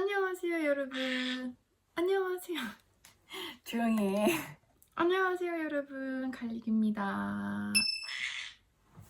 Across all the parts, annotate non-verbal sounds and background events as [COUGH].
안녕하세요 여러분. 안녕하세요. [LAUGHS] 조용히 해. 안녕하세요 여러분. 갈릭입니다.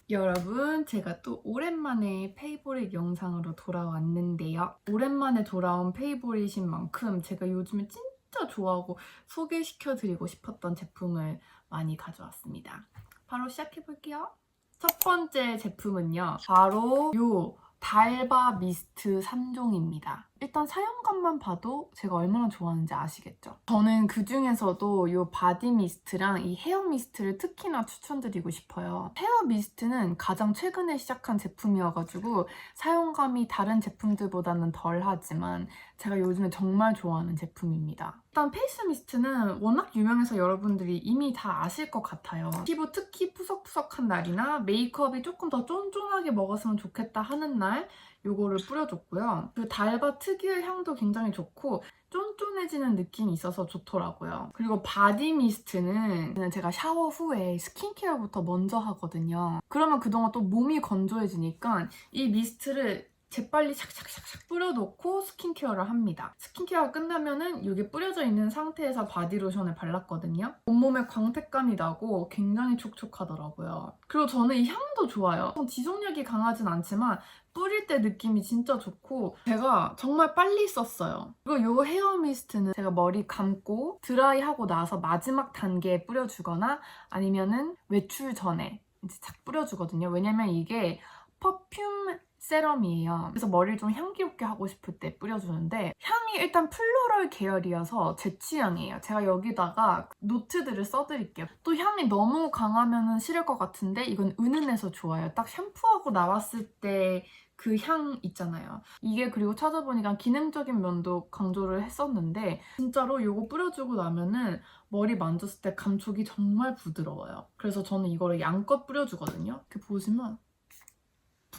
여러분 제가 또 오랜만에 페이보릿 영상으로 돌아왔는데요. 오랜만에 돌아온 페이보릿인 만큼 제가 요즘에 진짜 좋아하고 소개시켜드리고 싶었던 제품을 많이 가져왔습니다. 바로 시작해볼게요. 첫 번째 제품은요 바로 요 달바 미스트 3종입니다. 일단 사용감만 봐도 제가 얼마나 좋아하는지 아시겠죠? 저는 그 중에서도 이 바디 미스트랑 이 헤어 미스트를 특히나 추천드리고 싶어요. 헤어 미스트는 가장 최근에 시작한 제품이어가지고 사용감이 다른 제품들보다는 덜 하지만 제가 요즘에 정말 좋아하는 제품입니다. 일단 페이스 미스트는 워낙 유명해서 여러분들이 이미 다 아실 것 같아요. 피부 특히 푸석푸석한 날이나 메이크업이 조금 더 쫀쫀하게 먹었으면 좋겠다 하는 날 요거를 뿌려줬고요. 그 달바 특유의 향도 굉장히 좋고 쫀쫀해지는 느낌이 있어서 좋더라고요. 그리고 바디 미스트는 제가 샤워 후에 스킨케어부터 먼저 하거든요. 그러면 그동안 또 몸이 건조해지니까 이 미스트를 재빨리 샥샥샥샥 뿌려놓고 스킨케어를 합니다. 스킨케어가 끝나면은 이게 뿌려져 있는 상태에서 바디로션을 발랐거든요. 온몸에 광택감이 나고 굉장히 촉촉하더라고요. 그리고 저는 이 향도 좋아요. 지속력이 강하진 않지만 뿌릴 때 느낌이 진짜 좋고 제가 정말 빨리 썼어요. 그리고 이 헤어 미스트는 제가 머리 감고 드라이하고 나서 마지막 단계에 뿌려주거나 아니면은 외출 전에 이제 착 뿌려주거든요. 왜냐면 이게 퍼퓸 세럼이에요. 그래서 머리를 좀 향기롭게 하고 싶을 때 뿌려주는데 향이 일단 플로럴 계열이어서 제 취향이에요. 제가 여기다가 노트들을 써드릴게요. 또 향이 너무 강하면 싫을 것 같은데 이건 은은해서 좋아요. 딱 샴푸하고 나왔을 때 그 향 있잖아요. 이게 그리고 찾아보니까 기능적인 면도 강조를 했었는데 진짜로 이거 뿌려주고 나면은 머리 만졌을 때 감촉이 정말 부드러워요. 그래서 저는 이거를 양껏 뿌려주거든요. 이렇게 보시면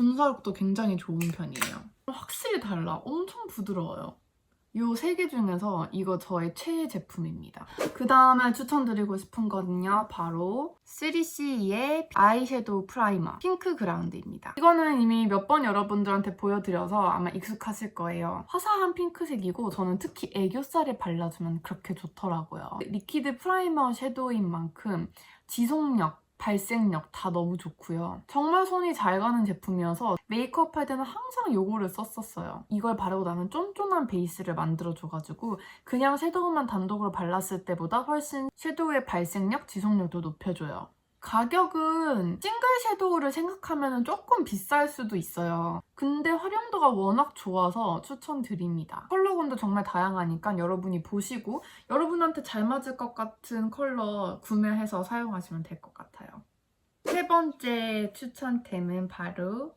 분사력도 굉장히 좋은 편이에요. 확실히 달라. 엄청 부드러워요. 이세개 중에서 이거 저의 최애 제품입니다. 그 다음에 추천드리고 싶은 거는요. 바로 3CE의 아이섀도우 프라이머 핑크 그라운드입니다. 이거는 이미 몇 번 여러분들한테 보여드려서 아마 익숙하실 거예요. 화사한 핑크색이고 저는 특히 애교살에 발라주면 그렇게 좋더라고요. 리퀴드 프라이머 섀도우인 만큼 지속력, 발색력 다 너무 좋고요. 정말 손이 잘 가는 제품이어서 메이크업 할 때는 항상 요거를 썼었어요. 이걸 바르고 나면 쫀쫀한 베이스를 만들어줘가지고 그냥 섀도우만 단독으로 발랐을 때보다 훨씬 섀도우의 발색력, 지속력도 높여줘요. 가격은 싱글 섀도우를 생각하면 조금 비쌀 수도 있어요. 근데 활용도가 워낙 좋아서 추천드립니다. 컬러군도 정말 다양하니까 여러분이 보시고 여러분한테 잘 맞을 것 같은 컬러 구매해서 사용하시면 될 것 같아요. 세 번째 추천템은 바로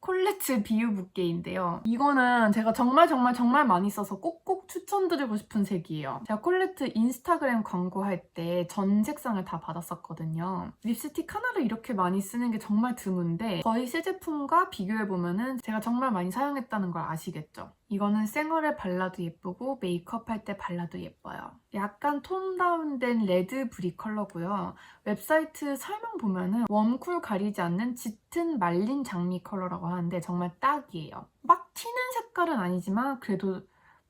콜레츠 비유 붓게인데요. 이거는 제가 정말 정말 정말 많이 써서 꼭꼭 추천드리고 싶은 색이에요. 제가 콜레트 인스타그램 광고할 때 전 색상을 다 받았었거든요. 립스틱 하나를 이렇게 많이 쓰는 게 정말 드문데 저희 새 제품과 비교해보면 제가 정말 많이 사용했다는 걸 아시겠죠? 이거는 생얼에 발라도 예쁘고 메이크업 할 때 발라도 예뻐요. 약간 톤 다운된 레드 브릭 컬러고요. 웹사이트 설명 보면은 웜쿨 가리지 않는 짙은 말린 장미 컬러라고 하는데 정말 딱이에요. 막 튀는 색깔은 아니지만 그래도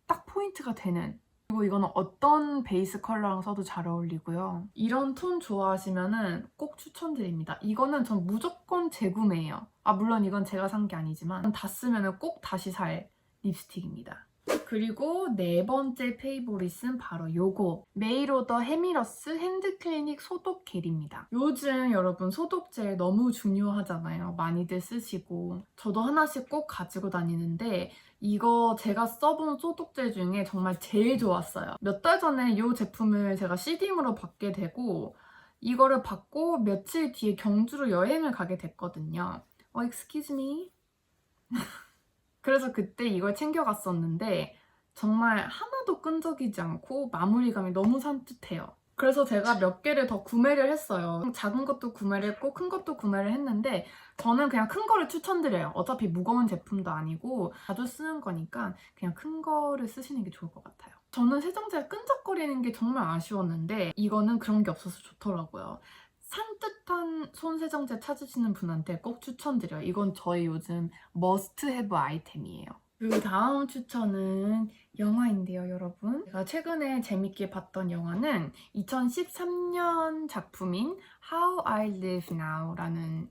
딱 포인트가 되는 그리고 이거는 어떤 베이스 컬러랑 써도 잘 어울리고요. 이런 톤 좋아하시면은 꼭 추천드립니다. 이거는 전 무조건 재구매해요. 아 물론 이건 제가 산 게 아니지만 다 쓰면은 꼭 다시 살 립스틱입니다. 그리고 네 번째 페이보릿은 바로 요거 메이로더 헤미러스 핸드클리닉 소독 겔입니다. 요즘 여러분 소독젤 너무 중요하잖아요. 많이들 쓰시고 저도 하나씩 꼭 가지고 다니는데 이거 제가 써본 소독젤 중에 정말 제일 좋았어요. 몇 달 전에 이 제품을 제가 CD임으로 받게 되고 이거를 받고 며칠 뒤에 경주로 여행을 가게 됐거든요. 어, excuse me. [LAUGHS] 그래서 그때 이걸 챙겨갔었는데 정말 하나도 끈적이지 않고 마무리감이 너무 산뜻해요. 그래서 제가 몇 개를 더 구매를 했어요. 작은 것도 구매를 했고 큰 것도 구매를 했는데 저는 그냥 큰 거를 추천드려요. 어차피 무거운 제품도 아니고 자주 쓰는 거니까 그냥 큰 거를 쓰시는 게 좋을 것 같아요. 저는 세정제가 끈적거리는 게 정말 아쉬웠는데 이거는 그런 게 없어서 좋더라고요. 산뜻한 손 세정제 찾으시는 분한테 꼭 추천드려요. 이건 저의 요즘 머스트 헤브 아이템이에요. 그 다음 추천은 영화인데요, 여러분. 제가 최근에 재밌게 봤던 영화는 2013년 작품인 How I Live Now라는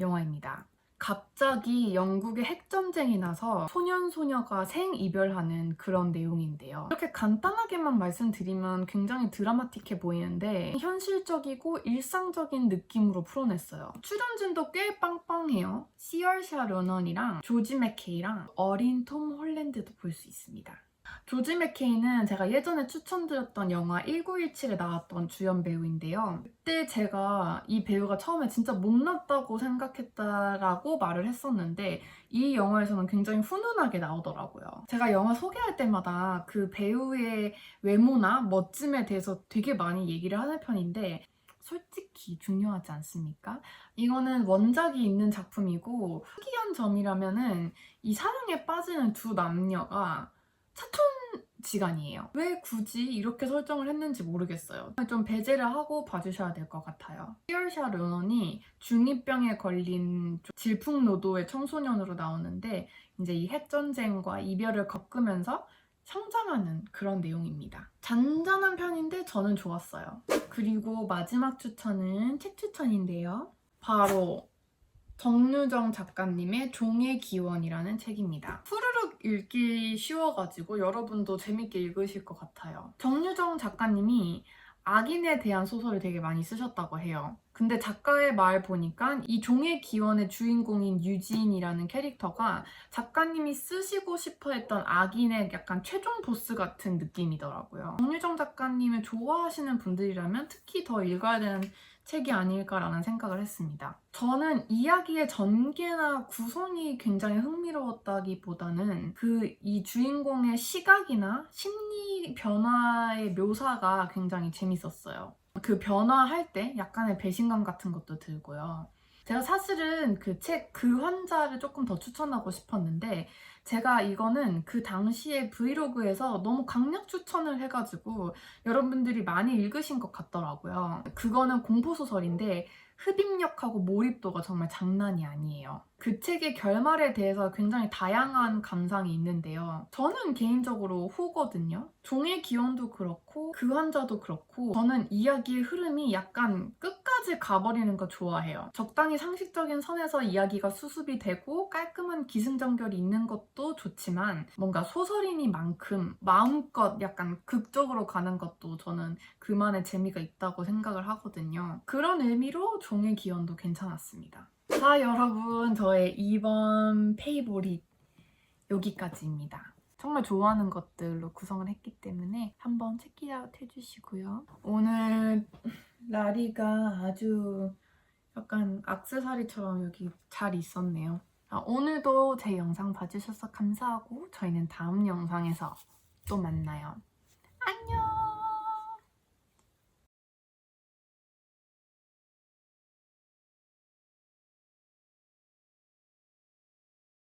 영화입니다. 갑자기 영국에 핵전쟁이 나서 소년소녀가 생이별하는 그런 내용인데요. 이렇게 간단하게만 말씀드리면 굉장히 드라마틱해 보이는데 현실적이고 일상적인 느낌으로 풀어냈어요. 출연진도 꽤 빵빵해요. 시얼샤 로넌이랑 조지 맥케이랑 어린 톰 홀랜드도 볼 수 있습니다. 조지 맥케이는 제가 예전에 추천드렸던 영화 1917에 나왔던 주연 배우인데요. 그때 제가 이 배우가 처음에 진짜 못났다고 생각했다라고 말을 했었는데 이 영화에서는 굉장히 훈훈하게 나오더라고요. 제가 영화 소개할 때마다 그 배우의 외모나 멋짐에 대해서 되게 많이 얘기를 하는 편인데 솔직히 중요하지 않습니까? 이거는 원작이 있는 작품이고 특이한 점이라면은 이 사랑에 빠지는 두 남녀가 사촌 지간이에요. 왜 굳이 이렇게 설정을 했는지 모르겠어요. 좀 배제를 하고 봐주셔야 될 것 같아요. 히얼샤 르넌이 중2병에 걸린 질풍노도의 청소년으로 나오는데 이제 이 핵전쟁과 이별을 겪으면서 성장하는 그런 내용입니다. 잔잔한 편인데 저는 좋았어요. 그리고 마지막 추천은 책 추천인데요. 바로 정유정 작가님의 종의 기원이라는 책입니다. 후루룩 읽기 쉬워가지고 여러분도 재밌게 읽으실 것 같아요. 정유정 작가님이 악인에 대한 소설을 되게 많이 쓰셨다고 해요. 근데 작가의 말 보니까 이 종의 기원의 주인공인 유진이라는 캐릭터가 작가님이 쓰시고 싶어 했던 악인의 약간 최종 보스 같은 느낌이더라고요. 정유정 작가님을 좋아하시는 분들이라면 특히 더 읽어야 되는 책이 아닐까라는 생각을 했습니다. 저는 이야기의 전개나 구성이 굉장히 흥미로웠다기보다는 그 이 주인공의 시각이나 심리 변화의 묘사가 굉장히 재밌었어요. 그 변화할 때 약간의 배신감 같은 것도 들고요. 제가 사실은 그 책 그 환자를 조금 더 추천하고 싶었는데 제가 이거는 그 당시에 브이로그에서 너무 강력 추천을 해가지고 여러분들이 많이 읽으신 것 같더라고요. 그거는 공포소설인데 흡입력하고 몰입도가 정말 장난이 아니에요. 그 책의 결말에 대해서 굉장히 다양한 감상이 있는데요. 저는 개인적으로 후거든요. 종의 기원도 그렇고 그 환자도 그렇고 저는 이야기의 흐름이 약간 끝까지 가버리는 거 좋아해요. 적당히 상식적인 선에서 이야기가 수습이 되고 깔끔한 기승전결이 있는 것도 좋지만 뭔가 소설이니만큼 마음껏 약간 극적으로 가는 것도 저는 그만의 재미가 있다고 생각을 하거든요. 그런 의미로 종의 기원도 괜찮았습니다. 자, 여러분, 저의 이번 페이보릿 여기까지입니다. 정말 좋아하는 것들로 구성을 했기 때문에 한번 체크아웃 해주시고요. 오늘 라리가 아주 약간 악세사리처럼 여기 잘 있었네요. 아, 오늘도 제 영상 봐주셔서 감사하고 저희는 다음 영상에서 또 만나요. 안녕!